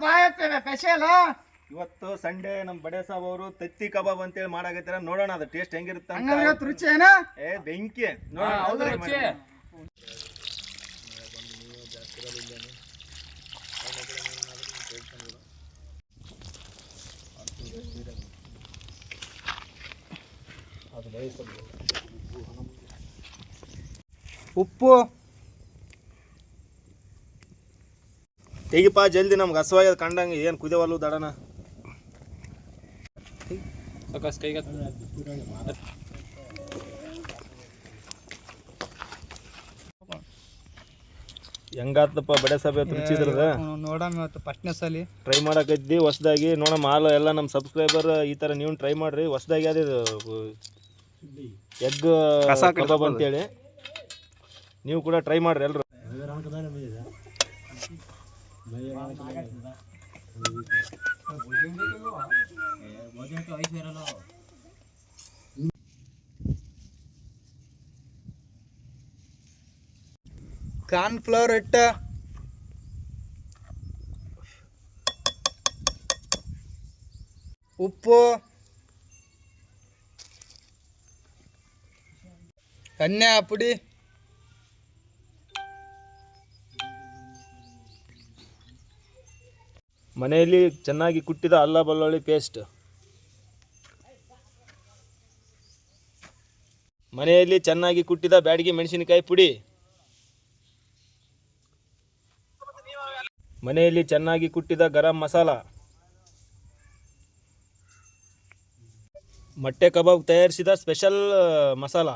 Special ಇವತ್ತು Sunday ನಮ್ ಬಡೆ ಸಾಬ್ ಅವರು ತತ್ತಿ ಕಬಾಬ್ ಅಂತೇಳಿ ಮಾಡಾಕತ್ತಾರ. ನೋಡೋಣ ಅದು ಟೇಸ್ಟ್ ಹೆಂಗಿರುತ್ತೆ ಅಂತ. ಇವತ್ತು ರುಚಿ ಏನ? ಏ ಬೆಂಕಿ. ನೋಡೋಣ ಹೌದು ರುಚಿ. ಉಪ್ಪು. ತೆಗಿಪ್ಪ ಜಲ್ದಿ ನಮ್ಗೆ ಹಸವಾಗ್ಯದ ಕಂಡಂಗೆ ಏನು ಕುದಿಯವಲ್ಲು ದಡನ. ಕೈಗೆ ಹೆಂಗಾತಪ್ಪ ಬಡೆ ಸಭೆ ರುಚಿದ್ರದ ನೋಡೋಣ ಫಸ್ಟ್ನೇ ಸಲಿ. ಟ್ರೈ ಮಾಡಕೈತಿ ಹೊಸದಾಗಿ. ನೋಡಮ್ಮ ಹಾಲು ಎಲ್ಲ ನಮ್ಮ ಸಬ್ಸ್ಕ್ರೈಬರ್ ಈ ಥರ ನೀವು ಟ್ರೈ ಮಾಡ್ರಿ. ಹೊಸದಾಗಿ ಅದೇ ಎಗ್ ಕಬಾಬ್ ಅಂತೇಳಿ. ನೀವು ಕೂಡ ಟ್ರೈ ಮಾಡ್ರಿ ભોજન તો અહીં ફેરેલો கார்ன்ஃப்ளவர் எட்ட உப்பு தண்ணி அப்படி ಮನೆಯಲ್ಲಿ ಚೆನ್ನಾಗಿ ಕುಟ್ಟಿದ ಅಲ್ಲ ಬೆಳ್ಳುಳ್ಳಿ ಪೇಸ್ಟ್ ಮನೆಯಲ್ಲಿ ಚೆನ್ನಾಗಿ ಕುಟ್ಟಿದ ಬ್ಯಾಡಗಿ ಮೆಣಸಿನಕಾಯಿ ಪುಡಿ. ಮನೆಯಲ್ಲಿ ಚೆನ್ನಾಗಿ ಕುಟ್ಟಿದ ಗರಂ ಮಸಾಲ. ಮೊಟ್ಟೆ ಕಬಾಬ್ ತಯಾರಿಸಿದ ಸ್ಪೆಷಲ್ ಮಸಾಲ.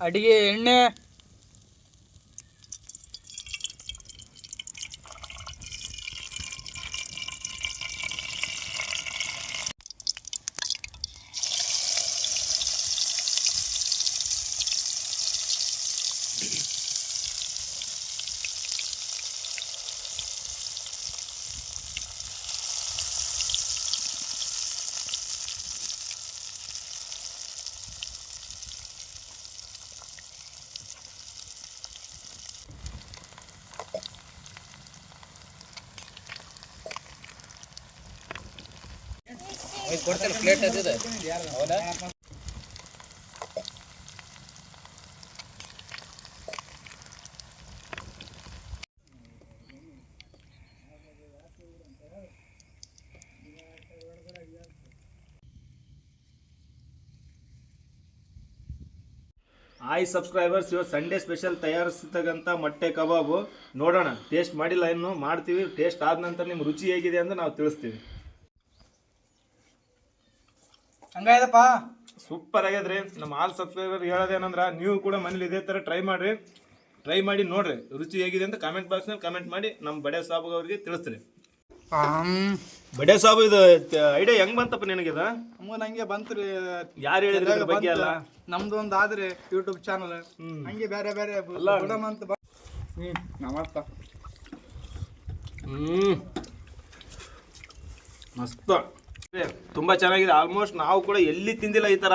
அடியே என்ன ಕೊಡ್ತಾರೆ ಪ್ಲೇಟ್ ಹೌದಾ? ಆಯ್ ಸಬ್ಸ್ಕ್ರೈಬರ್ಸ್, ಇವತ್ತು ಸಂಡೇ ಸ್ಪೆಷಲ್ ತಯಾರಿಸ್ತಕ್ಕಂಥ ಮೊಟ್ಟೆ ಕಬಾಬು. ನೋಡೋಣ ಟೇಸ್ಟ್ ಮಾಡಿಲ್ಲ ಇನ್ನು, ಮಾಡ್ತೀವಿ ಟೇಸ್ಟ್ ಆದ ನಂತರ ನಿಮ್ಮ ರುಚಿ ಹೇಗಿದೆ ಅಂತ ನಾವು ತಿಳಿಸ್ತೀವಿ. ಹಂಗಾಯ್ದಪ್ಪ ಸೂಪರ್ ಆಗ್ಯದ್ರಿ. ನಮ್ಮ ಆಲ್ ಸಬ್ಸ್ಕ್ರೈಬರ್ ಹೇಳೋದೇನಂದ್ರೆ ನೀವು ಕೂಡ ಮನೇಲಿ ಇದೇ ಥರ ಟ್ರೈ ಮಾಡಿರಿ. ಟ್ರೈ ಮಾಡಿ ನೋಡ್ರಿ ರುಚಿ ಹೇಗಿದೆ ಅಂತ ಕಾಮೆಂಟ್ ಬಾಕ್ಸ್ನಲ್ಲಿ ಕಮೆಂಟ್ ಮಾಡಿ ನಮ್ಮ ಬಡೆ ಸಾಬು ಅವ್ರಿಗೆ ತಿಳಿಸ್ರಿ. ಬಡೆ ಸಾಬು ಇದು ಐಡಿಯಾ ಹೆಂಗ್ ಬಂತಪ್ಪ ನಿನಗಿದ? ಅಮ್ಮ ನಂಗೆ ಬಂತು ರೀ ಯಾರು ಹೇಳಿದ್ರೆ ಬಗ್ಗೆ ಅಲ್ಲ? ನಮ್ದು ಒಂದು ಆದ್ರೆ ಯೂಟ್ಯೂಬ್ ಚಾನಲ್ ಹಂಗೆ ಬೇರೆ ಬೇರೆ ಬಿಡಮ ಅಂತ ಹ್ಮ್ ನಮಸ್ತ ಹ್ಮ್. ಮಸ್ತ್. ತುಂಬಾ ಚೆನ್ನಾಗಿದೆ. ಆಲ್ಮೋಸ್ಟ್ ನಾವು ಕೂಡ ಎಲ್ಲಿ ತಿಂದಿಲ್ಲ ಈ ತರ.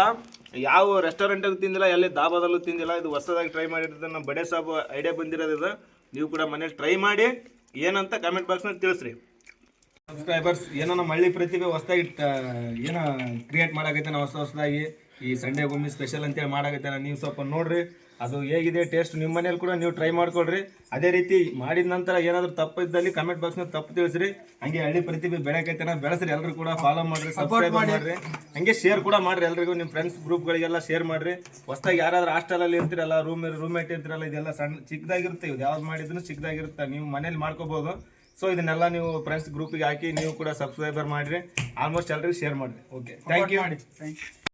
ಯಾವ ರೆಸ್ಟೋರೆಂಟಲ್ಲಿ ತಿಂದಿಲ್ಲ, ಎಲ್ಲಿ ದಾಬಾದಲ್ಲೂ ತಿಂದಿಲ್ಲ. ಇದು ಹೊಸದಾಗಿ ಟ್ರೈ ಮಾಡಿರೋದು ನಮ್ಮ ಬಡೆ ಸಾಬು ಐಡಿಯಾ ಬಂದಿರೋದು ಇದು. ನೀವು ಕೂಡ ಮನೇಲಿ ಟ್ರೈ ಮಾಡಿ, ಏನಂತ ಕಮೆಂಟ್ ಬಾಕ್ಸ್ನಲ್ಲಿ ತಿಳಿಸ್ರಿ. ಸಬ್ಸ್ಕ್ರೈಬರ್ಸ್ ಏನೋ ನಮ್ಮ ಹಳ್ಳಿ ಪ್ರತಿಭೆ ಹೊಸದಾಗಿ ಏನೋ ಕ್ರಿಯೇಟ್ ಮಾಡಾಕೈತೆ ನಾವು ಹೊಸ ಹೊಸದಾಗಿ. ಈ ಸಂಡೇ ಭೂಮಿ ಸ್ಪೆಷಲ್ ಅಂತೇಳಿ ನಾನು. ನೀವು ಸ್ವಲ್ಪ ನೋಡ್ರಿ ಅದು ಹೇಗಿದೆ ಟೇಸ್ಟ್ ನಿಮ್ಮ ಮನೇಲಿ ಕೂಡ ನೀವು ಟ್ರೈ ಮಾಡ್ಕೊಳ್ರಿ. ಅದೇ ರೀತಿ ಮಾಡಿದ ನಂತರ ಏನಾದರೂ ತಪ್ಪು ಇದ್ದಲ್ಲಿ ಕಮೆಂಟ್ ಬಾಕ್ಸ್ನಲ್ಲಿ ತಪ್ಪು ತಿಳಿಸ್ರಿ. ಹಂಗೆ ಹಳ್ಳಿ ಪ್ರತಿಭೆ ಬೆಳಕೈತೆ ಬೆಳೆಸ್ರಿ ಎಲ್ಲರೂ ಕೂಡ ಫಾಲೋ ಮಾಡ್ರಿ ಸಬ್ಸ್ಕ್ರೈಬ್ ಮಾಡ್ರಿ. ಹಂಗೆ ಶೇರ್ ಕೂಡ ಮಾಡ್ರಿ ಎಲ್ರಿಗೂ ನಿಮ್ಮ ಫ್ರೆಂಡ್ಸ್ ಗ್ರೂಪ್ಗಳಿಗೆಲ್ಲ ಶೇರ್ ಮಾಡ್ರಿ. ಹೊಸದಾಗಿ ಯಾರಾದ್ರೂ ಹಾಸ್ಟೆಲಲ್ಲಿ ಇರ್ತಿರಲ್ಲ ರೂಮ್ ರೂಮ್ಮೇಟ್ ಇರ್ತೀರಲ್ಲ ಇದೆಲ್ಲ ಸಣ್ಣ ಚಿಕ್ಕದಾಗಿರುತ್ತೆ ಇದು ಯಾವ್ದು ಮಾಡಿದ್ರು ಚಿಕ್ಕದಾಗಿರುತ್ತೆ. ನೀವು ಮನೇಲಿ ಮಾಡ್ಕೋಬೋದು. ಸೊ ಇದನ್ನೆಲ್ಲ ನೀವು ಫ್ರೆಂಡ್ಸ್ ಗ್ರೂಪಿಗೆ ಹಾಕಿ ನೀವು ಕೂಡ ಸಬ್ಸ್ಕ್ರೈಬರ್ ಮಾಡಿರಿ. ಆಲ್ಮೋಸ್ಟ್ ಎಲ್ಲರಿಗೂ ಶೇರ್ ಮಾಡಿರಿ. ಓಕೆ ಥ್ಯಾಂಕ್ ಯು ಮಾಡಿ. Thank you